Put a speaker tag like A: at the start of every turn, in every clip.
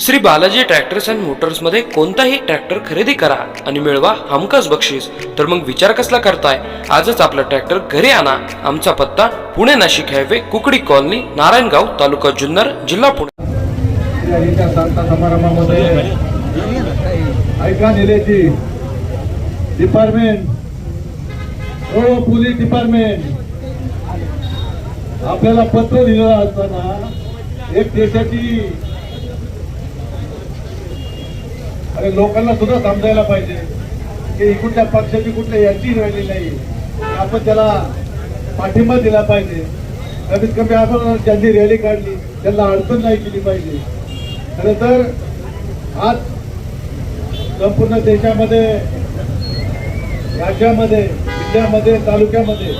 A: Shri Balaji tractors and मोटर्समध्ये कोणताही tractor खरेदी करा आणि मिळवा हमखास बक्षीस. तर मग विचार कसला करताय? आजच आपला ट्रॅक्टर घरी आणा. आमचा पत्ता पुणे नाशिक हायवे कुकडी कॉलनी नारायणगाव तालुका जुन्नर जिल्हा पुणे.
B: समारंभामध्ये ऐका डिपार्टमेंट हो पोलीस डिपार्टमेंट आपल्याला पत्र लिहिलं असताना एक देशाची आणि लोकांना सुद्धा समजायला पाहिजे की कुठल्या पक्षाची कुठल्या याची राहिली नाही. आपण त्याला पाठिंबा दिला पाहिजे. कमीत कमी आपण ज्यांनी रॅली काढली त्यांना अडचण नाही केली पाहिजे. खरं तर आज संपूर्ण देशामध्ये राज्यामध्ये जिल्ह्यामध्ये तालुक्यामध्ये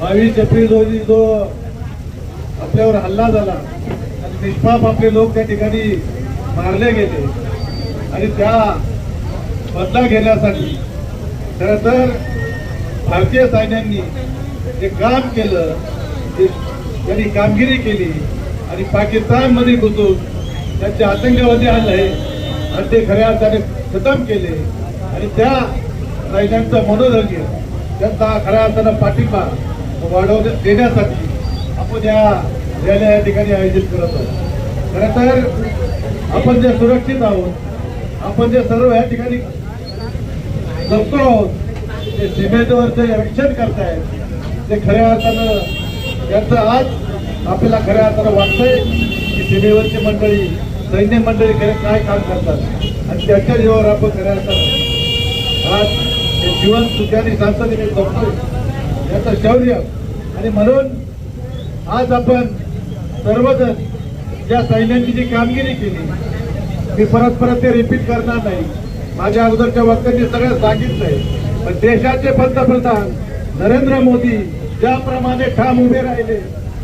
B: बावीस एप्रिल रोजी जो आपल्यावर हल्ला झाला आणि निष्पाप आपले लोक त्या ठिकाणी मारले गेले. आणि त्या बदला घेण्यासाठी खरं तर भारतीय सैन्यांनी जे काम केलं ते त्यांनी कामगिरी केली आणि पाकिस्तानमध्ये घुसून त्यांचे आतंकवादी आणले आणि ते खऱ्या अर्थाने खतम केले आणि त्या सैन्यांचं मनोधैर्य त्यांचा खऱ्या अर्थानं पाठिंबा वाढव देण्यासाठी आपण या रॅल्या या ठिकाणी आयोजित करत आहोत. खरं तर आपण जे सुरक्षित आहोत आपण जे सर्व या ठिकाणी जपतो आहोत ते सीमेवर जे रक्षण करतायत ते खऱ्या अर्थानं याचं आज आपल्याला खऱ्या अर्थानं वाटतंय की सीमेवरची मंडळी सैन्य मंडळी खरे काय काम करतात. आणि त्याच्या जीवावर आपण खऱ्या अर्थानं आज हे जीवन सुखाने शांततेने जपतोय याचं शौर्य. आणि म्हणून आज आपण सर्वजण ज्या सैन्यांची जी कामगिरी केली मी परत परत ते रिपीट करणार नाही. माझ्या अगोदरच्या वक्त्यांनी सगळं सांगितलंय पण देशाचे पंतप्रधान नरेंद्र मोदी ज्याप्रमाणे ठाम उभे राहिले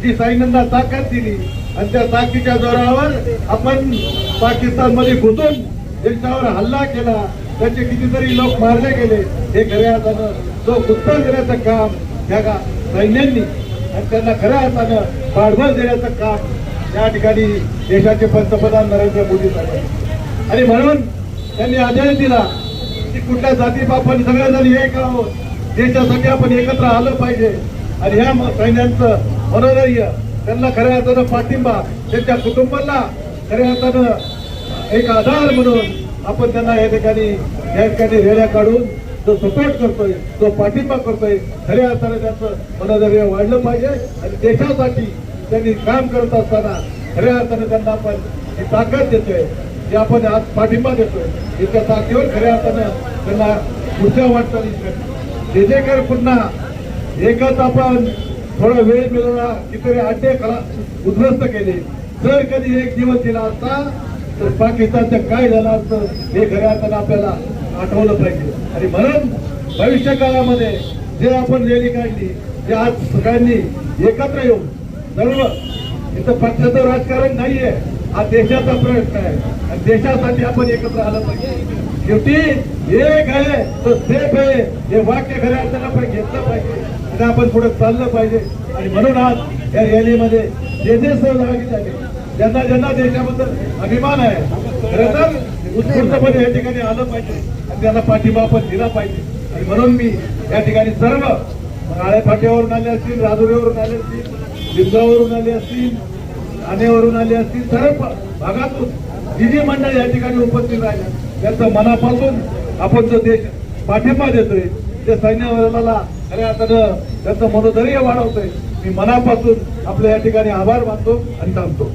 B: जी सैन्यांना ताकद दिली आणि त्या ताकदीच्या जोरावर आपण पाकिस्तानमध्ये घुसून त्यांच्यावर हल्ला केला त्यांचे कितीतरी लोक मारले गेले. हे खऱ्या अर्थानं जो उत्तर देण्याचं काम त्या सैन्यांनी आणि त्यांना खऱ्या अर्थानं पाठबळ देण्याचं काम या ठिकाणी देशाचे पंतप्रधान नरेंद्र मोदी साहेब आणि म्हणून त्यांनी आदेश दिला की कुठल्या जाती आपण सगळेजण एक आहोत. देशासाठी आपण एकत्र आलं पाहिजे. आणि ह्या सैन्यांचं मनोधैर्य त्यांना खऱ्या अर्थानं पाठिंबा त्यांच्या कुटुंबाला खऱ्या अर्थानं एक आधार म्हणून आपण त्यांना या ठिकाणी या ठिकाणी रेड्या काढून जो सपोर्ट करतोय जो पाठिंबा करतोय खऱ्या अर्थानं त्याचं मनोधैर्य वाढलं पाहिजे. आणि देशासाठी त्यांनी काम करत असताना खऱ्या अर्थाने त्यांना आपण ही ताकद देतोय जे आपण आज पाठिंबा देतोय. इतक्या ताकदीवर खऱ्या अर्थानं त्यांना पुढच्या वाटचाली जे जे काय पुन्हा एकच आपण थोडा वेळ मिळवला कितीतरी अड्डे कला उद्ध्वस्त केले. जर कधी एक दिवस दिला असता तर पाकिस्तानचं काय झालं असतं हे खऱ्या अर्थानं आपल्याला आठवलं पाहिजे. आणि म्हणून भविष्य काळामध्ये जे आपण रॅली काढली जे आज सगळ्यांनी एकत्र येऊन सर्व इथं पक्षाचं राजकारण नाहीये. हा देशाचा प्रश्न आहे. आणि देशासाठी आपण एकत्र आलं पाहिजे. शेवटी एक आहे. तो सेफ आहे. हे वाक्य खऱ्या अर्थानं आपण घेतलं पाहिजे. आणि आपण पुढे चाललं पाहिजे. आणि म्हणून आज या रॅलीमध्ये जे जे सहभागी झाले ज्यांना ज्यांना देशाबद्दल अभिमान आहे खरं तर उत्स्फूर्तपणे या ठिकाणी आलं पाहिजे. आणि त्यांना पाठिंबा आपण दिला पाहिजे. आणि म्हणून मी या ठिकाणी सर्व राळे फाट्यावरून आले असतील राजुरीवरून आले असतील लिंगावरून आले असतील ठाणेवरून आले असतील सर्व भागातून जी जी या ठिकाणी उपस्थित राहिल्या. त्यांचं मनापासून आपण जो देश पाठिंबा देतोय ते सैन्य दलाला खऱ्या अर्थानं त्यांचं मनोधैर्य वाढवतोय मी मनापासून आपल्या या ठिकाणी आभार मानतो आणि थांबतो.